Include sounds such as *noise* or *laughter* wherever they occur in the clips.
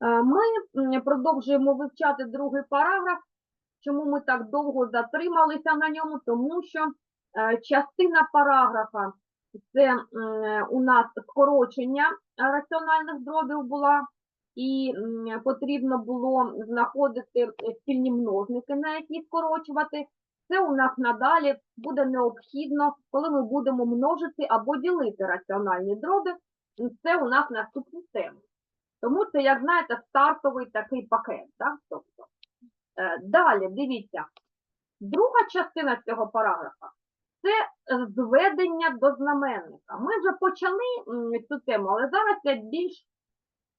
Е, Ми продовжуємо вивчати другий параграф. Чому ми так довго затрималися на ньому? Тому що е, частина параграфа це у нас скорочення раціональних дробів була, і потрібно було знаходити спільні множники, на які скорочувати. Це у нас надалі буде необхідно, коли ми будемо множити або ділити раціональні дроби. Це у нас наступні теми. Тому це, як знаєте, стартовий такий пакет. Так? Тобто, е, далі, дивіться, друга частина цього параграфа це зведення до знаменника. Ми вже почали цю тему, але зараз я більш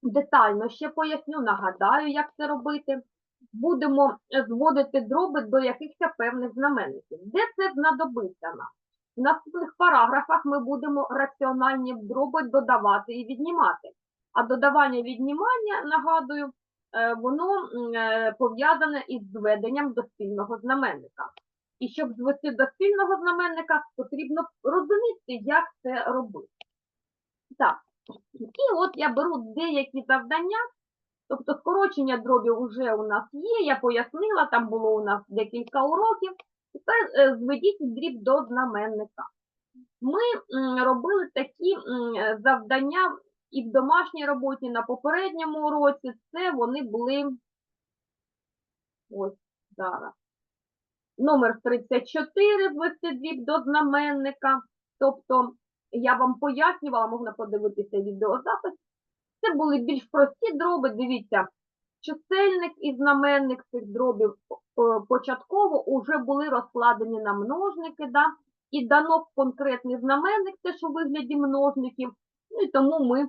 детально ще поясню, нагадаю, як це робити. Будемо зводити дроби до якихось певних знаменників. Де це знадобиться нам? В наступних параграфах ми будемо раціональні дроби додавати і віднімати. А додавання віднімання, нагадую, е, воно е, пов'язане із зведенням до спільного знаменника. І щоб звести до спільного знаменника, потрібно розуміти, як це робити. Так, і от я беру деякі завдання, тобто скорочення дробів вже у нас є, я пояснила, там було у нас декілька уроків. Тепер е, зведіть дріб до знаменника. Ми робили такі завдання і в домашній роботі на попередньому уроці. Це вони були ось зараз. Номер 34 звести дріб до знаменника. Тобто я вам пояснювала, можна подивитися відеозапис. Це були більш прості дроби. Дивіться, чисельник і знаменник цих дробів початково вже були розкладені на множники, да? і дано конкретний знаменник теж у вигляді множників, ну і тому ми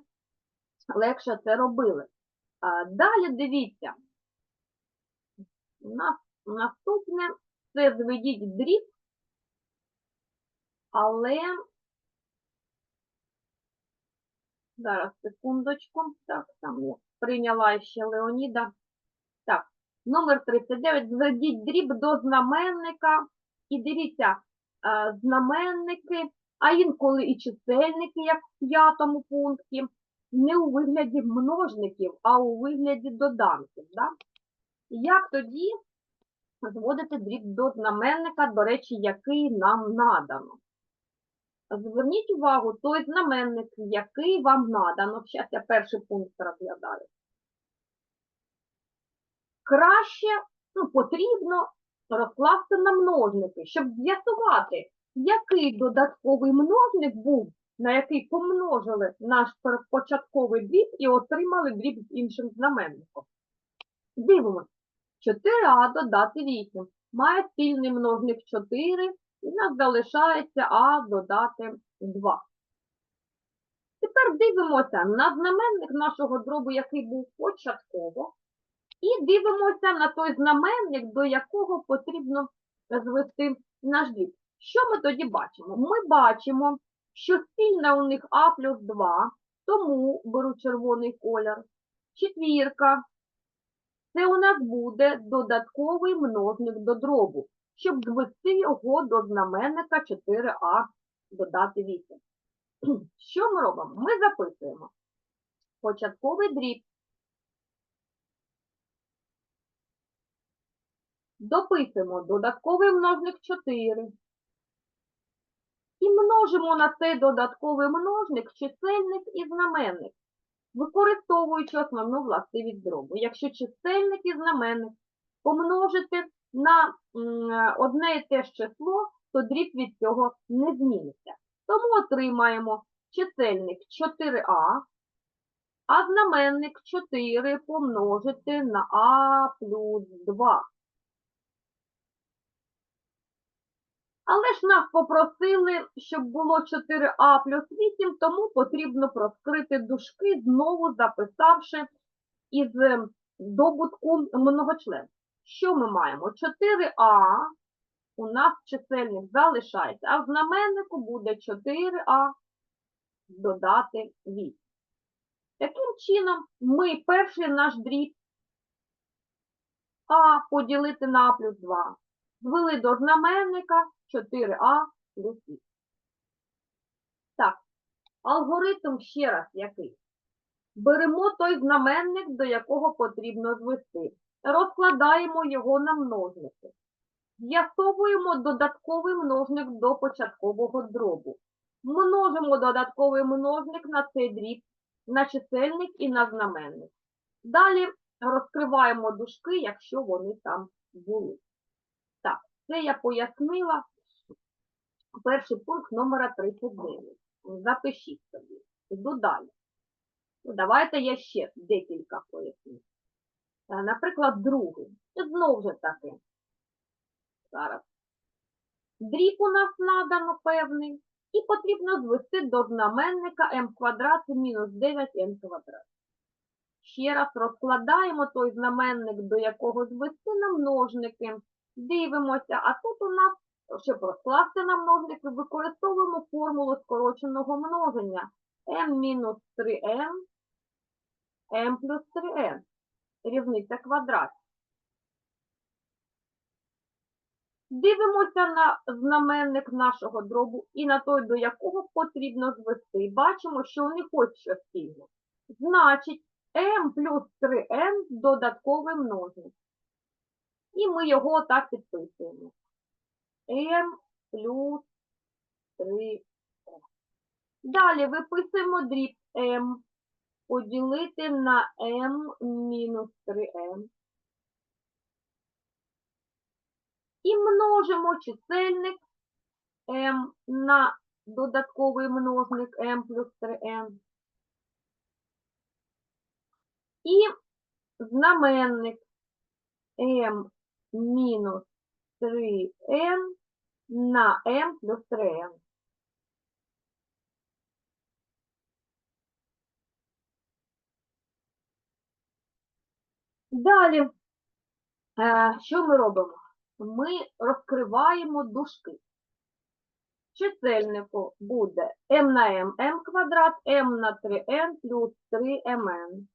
легше це робили. Далі дивіться, у нас наступне це зведіть дріб, але зараз секундочку, так, там я прийняла ще Леоніда. Так, номер 39, зведіть дріб до знаменника, і дивіться, знаменники, а інколи і чисельники, як в п'ятому пункті, не у вигляді множників, а у вигляді доданків. Да? Як тоді зводити дріб до знаменника, до речі, який нам надано? Зверніть увагу, той знаменник, який вам надано, зараз я перший пункт розглядаю. Краще, ну, потрібно розкласти на множники, щоб з'ясувати, який додатковий множник був, на який помножили наш початковий дріб і отримали дріб з іншим знаменником. Дивимось. 4а додати 8. Має спільний множник 4, і нас залишається а додати 2. Тепер дивимося на знаменник нашого дробу, який був початково, і дивимося на той знаменник, до якого потрібно звести наш дріб. Що ми тоді бачимо? Ми бачимо, що спільне у них а плюс 2, тому беру червоний колір. Четвірка. Це у нас буде додатковий множник до дробу, щоб звести його до знаменника 4а додати 8. *clears throat* Що ми робимо? Ми записуємо початковий дріб. Дописуємо додатковий множник 4. І множимо на цей додатковий множник чисельник і знаменник, використовуючи основну властивість дробу. Якщо чисельник і знаменник помножити на одне і те ж число, то дріб від цього не зміниться. Тому отримаємо чисельник 4а, а знаменник 4 помножити на а плюс 2. Але ж нас попросили, щоб було 4а плюс 8, тому потрібно проскрити дужки, знову записавши із е, добутку многочлен. Що ми маємо? 4а у нас чисельник залишається, а в знаменнику буде 4а додати 8. Таким чином, ми перший наш дріб а поділити на а плюс 2 звели до знаменника 4а плюс 8. Так, алгоритм ще раз який? Беремо той знаменник, до якого потрібно звести. Розкладаємо його на множники. З'ясовуємо додатковий множник до початкового дробу. Множимо додатковий множник на цей дріб, на чисельник і на знаменник. Далі розкриваємо дужки, якщо вони там були. Це я пояснила. Перший пункт номера 39. Запишіть собі. Іду далі. Ну, давайте я ще декілька поясню. Е, Наприклад, другий. Знову ж таки. Зараз. Дріб у нас надано певний. І потрібно звести до знаменника m квадрат мінус 9m квадрат. Ще раз розкладаємо той знаменник, до якого звести на множники. Дивимося, а тут у нас, щоб розкласти на множники, використовуємо формулу скороченого множення m мінус 3m, m плюс 3n. Різниця квадрат. Дивимося на знаменник нашого дробу і на той, до якого потрібно звести. Бачимо, що у них ось що. Значить, m плюс 3n додатковий множник. І ми його так підписуємо. m плюс 3n. Далі виписуємо дріб m поділити на m мінус 3n. І множимо чисельник m на додатковий множник m плюс 3n. І знаменник m мінус 3n на m плюс 3n. Далі, е, що ми робимо? Ми розкриваємо дужки. Чисельнику буде m на m, m квадрат, m на 3n плюс 3mn.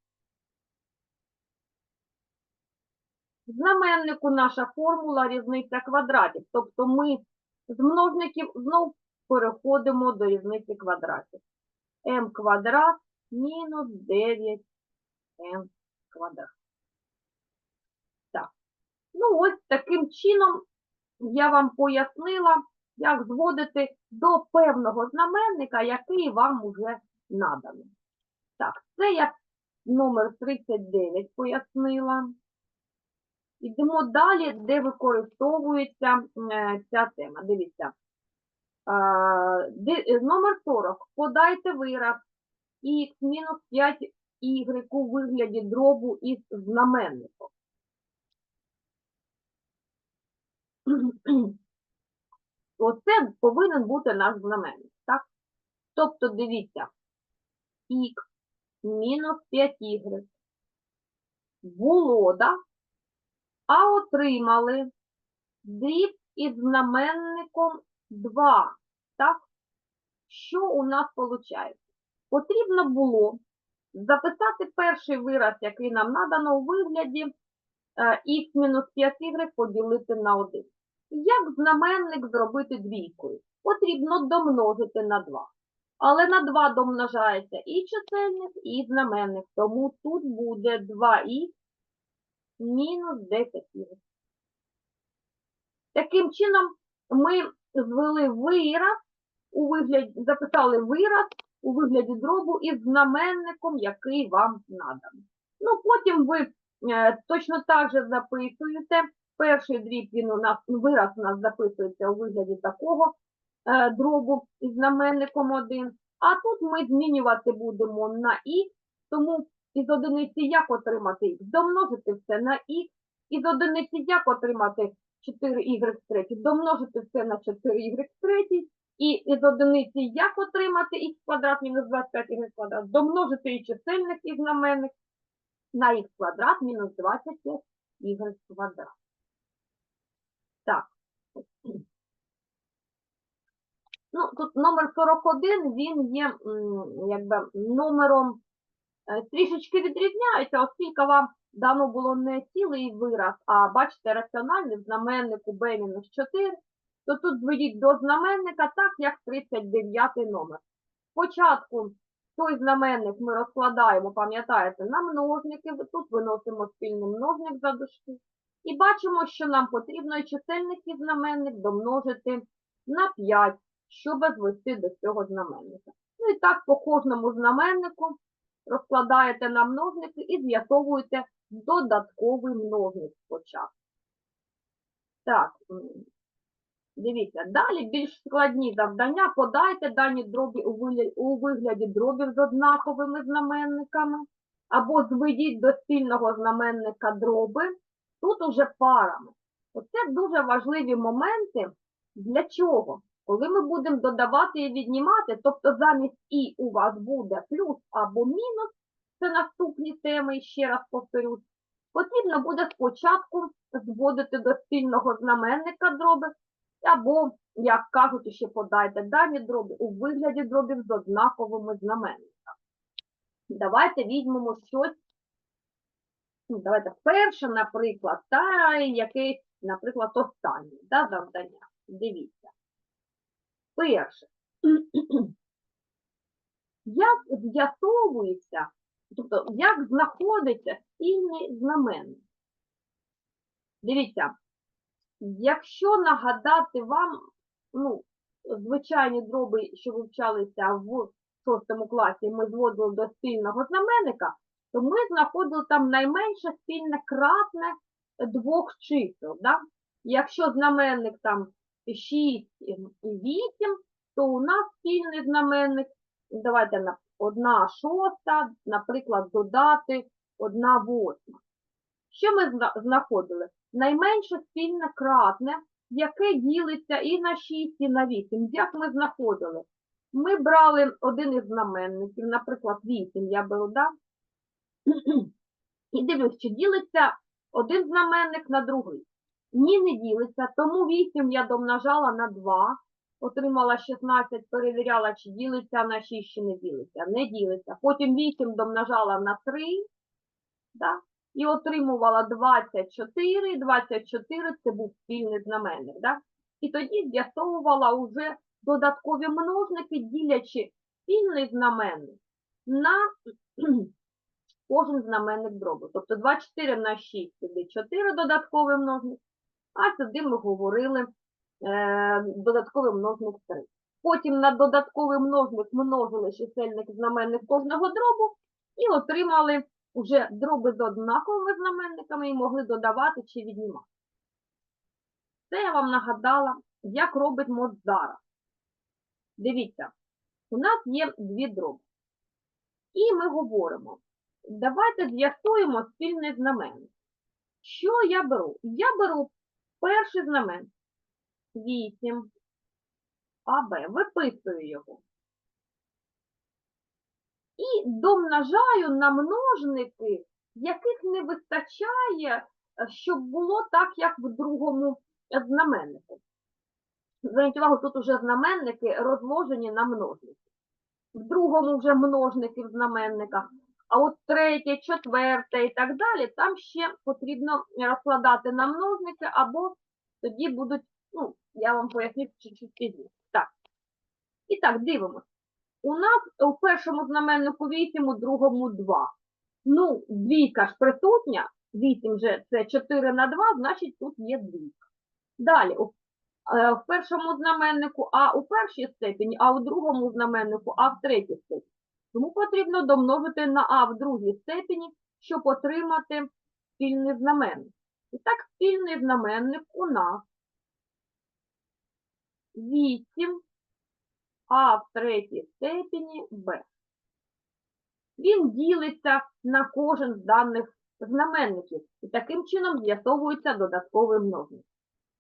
Знаменнику наша формула різниця квадратів. Тобто ми з множників знов переходимо до різниці квадратів. m квадрат мінус 9m квадрат. Так. Ну, ось таким чином я вам пояснила, як зводити до певного знаменника, який вам уже наданий. Так, це я номер 39 пояснила. Йдемо далі, де використовується е, ця тема. Дивіться. Е, номер 40. Подайте вираз х мінус 5y у вигляді дробу із знаменником. *clears throat* Оце повинен бути наш знаменник, так? Тобто, дивіться, х мінус 5y було, да? А отримали дріб із знаменником 2, так? Що у нас виходить? Потрібно було записати перший вираз, який нам надано у вигляді е, х мінус 5y поділити на 1. Як знаменник зробити двійкою? Потрібно домножити на 2. Але на 2 домножається і чисельник, і знаменник. Тому тут буде 2х мінус 10 y. Таким чином, ми звели вираз, у вигляді, записали вираз у вигляді дробу із знаменником, який вам наданий. Ну, потім ви е, точно так же записуєте. Перший дріб, він у нас, вираз у нас записується у вигляді такого е, дробу із знаменником 1. А тут ми змінювати будемо на х, тому із одиниці як отримати х? Домножити все на х. Із одиниці як отримати 4y в третій? Домножити все на 4y в третій. І із одиниці як отримати х квадрат мінус 25y квадрат? Домножити і чисельник і знаменник на х квадрат мінус 25y квадрат. Так. Ну, тут номер 41, він є якби номером трішечки відрізняється, оскільки вам дано було не цілий вираз, а бачите, раціональний в знаменнику b-4, то тут зведіть до знаменника так, як 39 номер. Спочатку той знаменник ми розкладаємо, пам'ятаєте, на множники. Тут виносимо спільний множник за дужки. І бачимо, що нам потрібно і чисельник і знаменник домножити на 5, щоб звести до цього знаменника. Ну і так по кожному знаменнику розкладаєте на множники і з'ясовуєте додатковий множник спочатку. Так, дивіться, далі більш складні завдання. Подайте дані дробі у вигляді дробів з однаковими знаменниками, або зведіть до спільного знаменника дроби, тут уже парами. Оце дуже важливі моменти. Для чого? Коли ми будемо додавати і віднімати, тобто замість і у вас буде плюс або мінус, це наступні теми, ще раз повторюсь, потрібно буде спочатку зводити до спільного знаменника дроби, або, як кажуть, ще подайте дані дроби у вигляді дробів з однаковими знаменниками. Давайте візьмемо щось. ну, Давайте перше, наприклад, та якесь, наприклад, останнє да, завдання. Дивіться. Перше. *clears throat* Як з'ясовується, тобто, як знаходиться спільний знаменник? Дивіться, якщо нагадати вам, ну, звичайні дроби, що вивчалися в шостому класі, ми зводили до спільного знаменника, то ми знаходили там найменше спільне кратне двох чисел. Да? Якщо знаменник там 6 і 8, то у нас спільний знаменник, давайте на 1 шоста, наприклад, додати 1 восьма. Що ми знаходили? Найменше спільне кратне, яке ділиться і на 6, і на 8. Як ми знаходили? Ми брали один із знаменників, наприклад, 8 я беру, да? *clears throat* і дивлюсь, чи ділиться один знаменник на другий. Ні, не ділиться, тому 8 я домножала на 2, отримала 16, перевіряла, чи ділиться на 6, чи не ділиться. Не ділиться. Потім 8 домножала на 3, да? і отримувала 24, 24 це був спільний знаменник. Да? І тоді з'ясовувала уже додаткові множники, ділячи спільний знаменник на *clears throat* кожен знаменник дробу. Тобто 24 на 6 сюди 4 додаткові множник, а сюди ми говорили е, додатковий множник 3. Потім на додатковий множник множили чисельник знаменник кожного дробу і отримали вже дроби з однаковими знаменниками і могли додавати чи віднімати. Це я вам нагадала, як робить мод зараз. Дивіться, у нас є дві дроби. І ми говоримо, давайте з'ясуємо спільний знаменник. Що я беру? Я беру перший знаменник 8 АБ, виписую його. І домножаю на множники, яких не вистачає, е, щоб було так, як в другому знаменнику. Зверніть увагу, тут уже знаменники розложені на множники. В другому вже множники в знаменниках, а от третє, четверте і так далі, там ще потрібно розкладати на множники, або тоді будуть, ну, я вам поясню чуть-чуть пізніше. Так. І так, дивимося. У нас у першому знаменнику 8, у другому 2. Ну, двійка ж присутня, 8 же це 4 на 2, значить тут є двійка. Далі, е, в першому знаменнику А у першій степені, а у другому знаменнику А в третій степені. Тому потрібно домножити на А в другій степені, щоб отримати спільний знаменник. І так, спільний знаменник у нас 8 А в третій степені Б. Він ділиться на кожен з даних знаменників. І таким чином з'ясовується додатковий множник.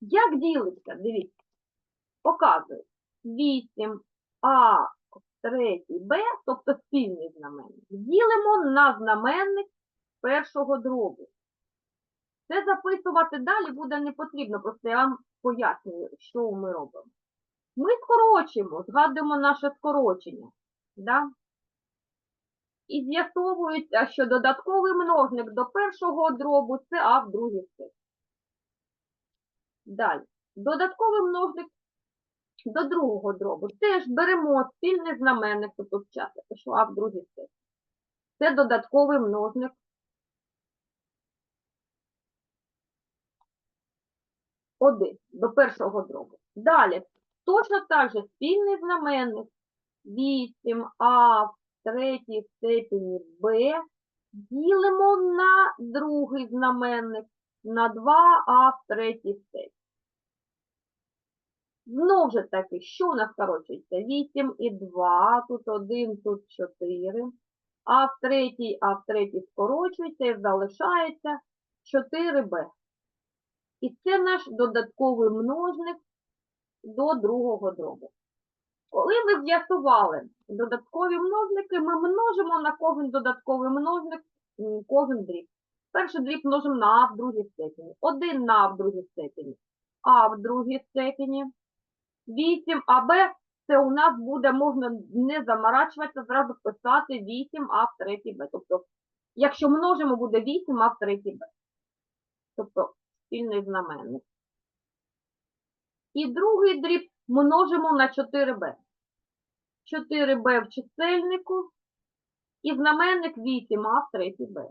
Як ділиться? Дивіться. Показую. 8а в третій Б, тобто спільний знаменник. Ділимо на знаменник першого дробу. Це записувати далі буде не потрібно, просто я вам пояснюю, що ми робимо. Ми скорочуємо, згадуємо наше скорочення. Да? І з'ясовується, що додатковий множник до першого дробу це А в другій степені. Далі. Додатковий множник До другого дробу теж беремо спільний знаменник, тут пишу, а в другій степені. Це додатковий множник. Один до першого дробу. Далі, точно так же спільний знаменник 8а в третій степені b ділимо на другий знаменник на 2а в третій степені. Знову ж таки, що у нас скорочується? 8 і 2, тут 1, тут 4. А в третій, а в третій скорочується і залишається 4b. І це наш додатковий множник до другого дробу. Коли ми з'ясували додаткові множники, ми множимо на кожен додатковий множник кожен дріб. Перший дріб множимо на а в другій степені. 1 на а в другій степені. А в другій степені. 8 АБ це у нас буде, можна не заморачуватися, зразу писати 8 А в третій Б. Тобто, якщо множимо, буде 8 А в третій Б. Тобто спільний знаменник. І другий дріб множимо на 4b. 4b в чисельнику і знаменник 8а в третій b.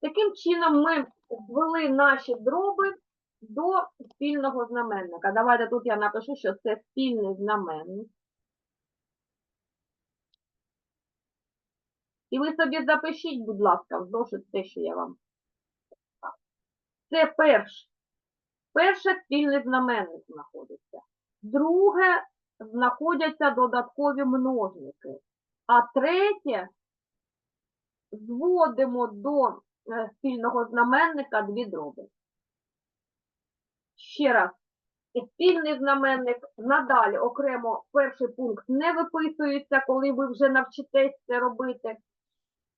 Таким чином ми звели наші дроби до спільного знаменника. Давайте тут я напишу, що це спільний знаменник. І ви собі запишіть, будь ласка, в зошит те, що я вам. Це перше. Перше спільний знаменник знаходиться. Друге знаходяться додаткові множники. А третє зводимо до е, спільного знаменника дві дроби. Ще раз. Спільний знаменник надалі окремо перший пункт не виписується, коли ви вже навчитесь це робити.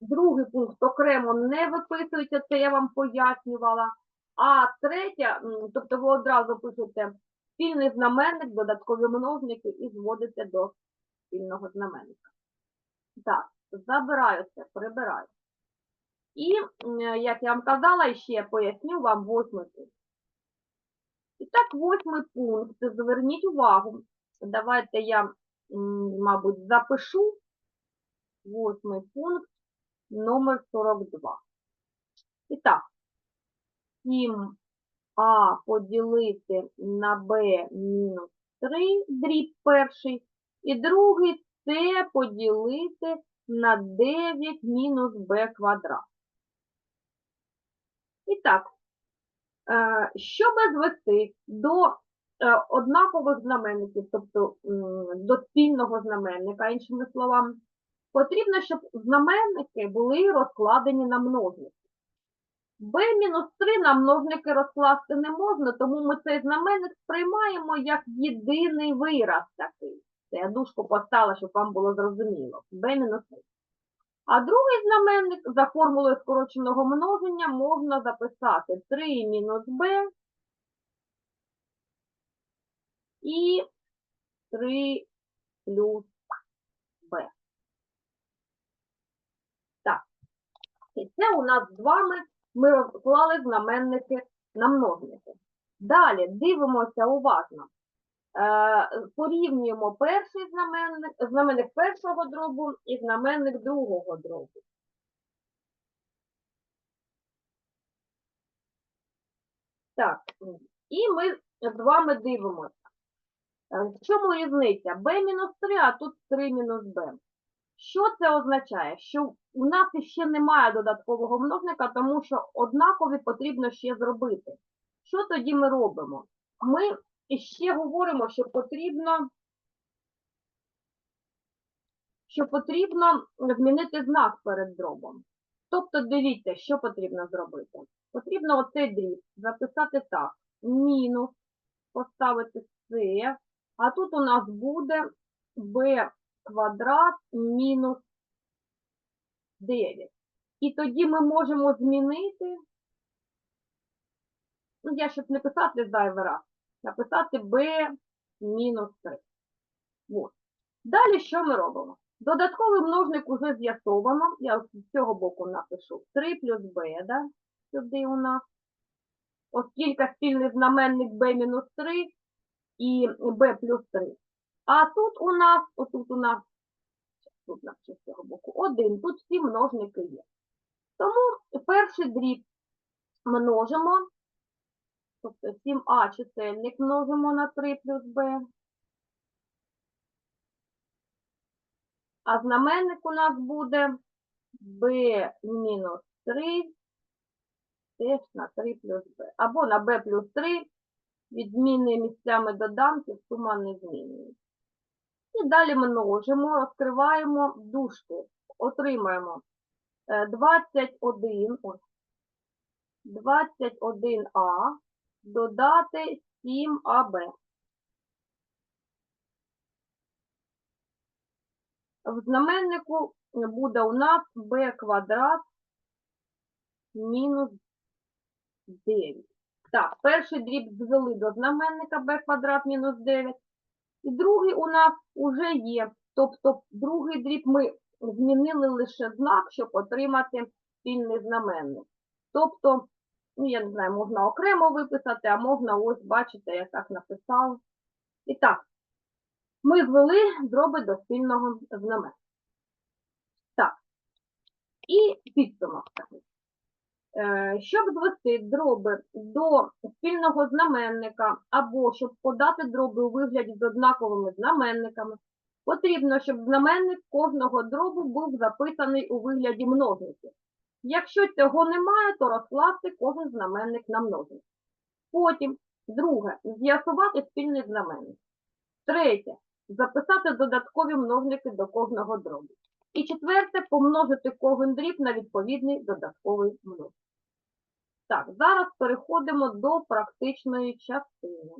Другий пункт окремо не виписується, це я вам пояснювала. А третя, тобто ви одразу пишете спільний знаменник, додаткові множники і зводите до спільного знаменника. Так, забираю це, прибираю. І, як я вам казала, ще поясню вам восьмий пункт. І так, восьмий пункт. Зверніть увагу. Давайте я, мабуть, запишу восьмий пункт номер 42. І так, 7а поділити на b мінус 3, дріб перший, і другий це поділити на 9 мінус b квадрат. І так, щоб звести до е, однакових знаменників, тобто до спільного знаменника, іншими словами, потрібно, щоб знаменники були розкладені на множники. b-3 на множники розкласти не можна, тому ми цей знаменник сприймаємо як єдиний вираз такий. Це я дужку поставила, щоб вам було зрозуміло. b-3. А другий знаменник за формулою скороченого множення можна записати 3 мінус b і 3 плюс b. Так. І це у нас з вами ми розклали знаменники на множники. Далі дивимося уважно. Е, порівнюємо перший знаменник, знаменник першого дробу і знаменник другого дробу. Так, і ми з вами дивимося. Е, В чому різниця? b-3, а тут 3 мінус b. Що це означає? Що у нас ще немає додаткового множника, тому що однакові потрібно ще зробити. Що тоді ми робимо? Ми ще говоримо, що потрібно, що потрібно змінити знак перед дробом. Тобто, дивіться, що потрібно зробити. Потрібно оцей дріб записати так. Мінус, поставити С, а тут у нас буде b квадрат мінус 9. І тоді ми можемо змінити, ну, я щоб не писати зайвий раз, написати b мінус 3. От. Далі що ми робимо? Додатковий множник уже з'ясовано. Я з цього боку напишу 3 плюс b, да? сюди у нас. оскільки спільний знаменник b мінус 3 і b плюс 3. А тут у нас, отут у нас, тут на з цього боку, 1, тут всі множники є. Тому перший дріб множимо, тобто 7а чисельник множимо на 3 плюс b. А знаменник у нас буде b мінус 3 теж на 3 плюс b. Або на b плюс 3 від зміни місцями доданків сума не змінюється. І далі множимо, розкриваємо дужки, отримаємо е, 21, 21а додати 7аб. В знаменнику буде у нас b квадрат мінус 9. Так, перший дріб звели до знаменника b квадрат мінус 9. І другий у нас уже є. Тобто другий дріб ми змінили лише знак, щоб отримати спільний знаменник. Тобто, ну я не знаю, можна окремо виписати, а можна ось, бачите, я так написала. І так, ми звели дроби до спільного знаменника. Так. І підсумок такий. Е, Щоб звести дроби до спільного знаменника або щоб подати дроби у вигляді з однаковими знаменниками, потрібно, щоб знаменник кожного дробу був записаний у вигляді множників. Якщо цього немає, то розкласти кожен знаменник на множник. Потім, друге, з'ясувати спільний знаменник. Третє, записати додаткові множники до кожного дробу. І четверте, помножити кожен дріб на відповідний додатковий множник. Так, зараз переходимо до практичної частини.